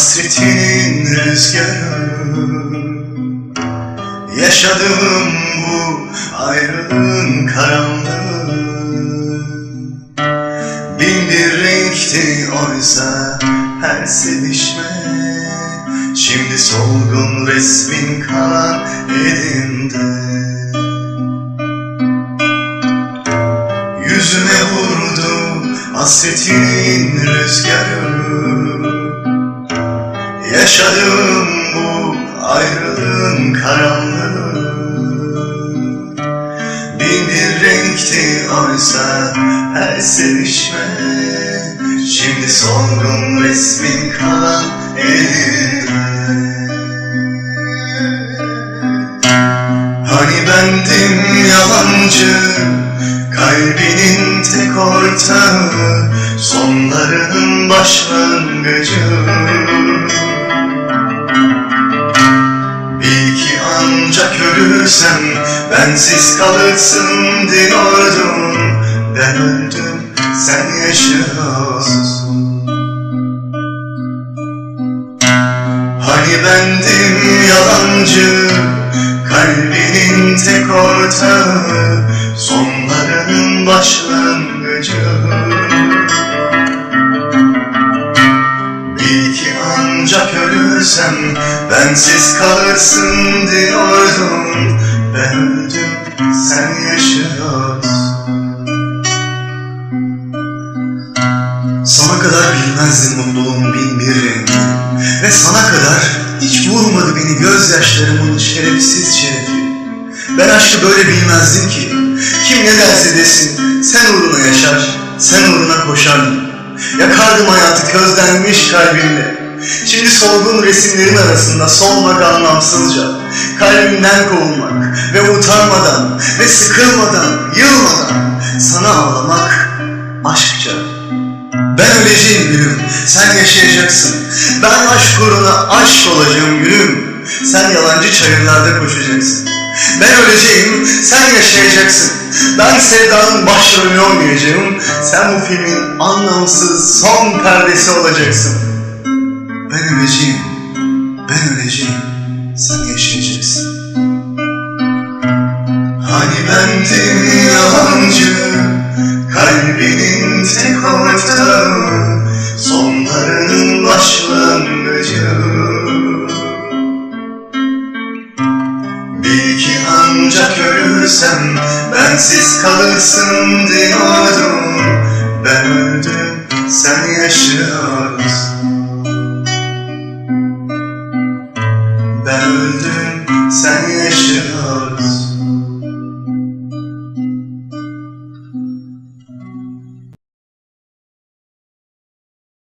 vurdu hasretinin rüzgarı. Yaşadığım bu ayrılığın karanlığı. Bin bir renkti oysa her sevişme. Şimdi solgun resmin kalan elinde. Yüzüme vurdu hasretin rüzgarı Yaşadığım bu ayrılığın karanlığı. Bin bir renkti oysa her sevişme. Şimdi solgun resmin kalan elimde Hani bendim yalancı Kalbinin tek ortağı Sonlarının başlangıcı ölürsem Bensiz kalırsın diyordum. Ben öldüm sen yaşıyorsun. Hani bendim yalancı Kalbinin tek ortağı Sonlarının başlangıcı. Bil ki ancak ölürsem Bensiz kalırsın diyordum Sana kadar bilmezdim mutluluğun bin bir rengi Ve sana kadar hiç vurmadı beni gözyaşlarımın şerefsiz şerefi Ben aşkı böyle bilmezdim ki. Kim ne derse desin sen uğruna yaşar Sen uğruna koşardın Yakardım hayatı közlenmiş kalbimle. Şimdi solgun resimlerin arasında solmak anlamsızca. Kalbimden kovulmak ve utanmadan ve sıkılmadan, yılmadan ben öleceğim gülüm, sen yaşayacaksın. Ben aşk uğruna aşk olacağım gülüm. Sen yalancı çayırlarda koşacaksın. Ben öleceğim, sen yaşayacaksın. Ben sevdanın başrolünü oynayacağım. Sen bu filmin anlamsız son perdesi olacaksın. Ben öleceğim, ben öleceğim. Sen yaşayacaksın. Hani bendim yalancı Kalbinin tek ancak ölürsem Bensiz kalırsın diyordum Ben öldüm sen yaşıyorsun. Ben öldüm sen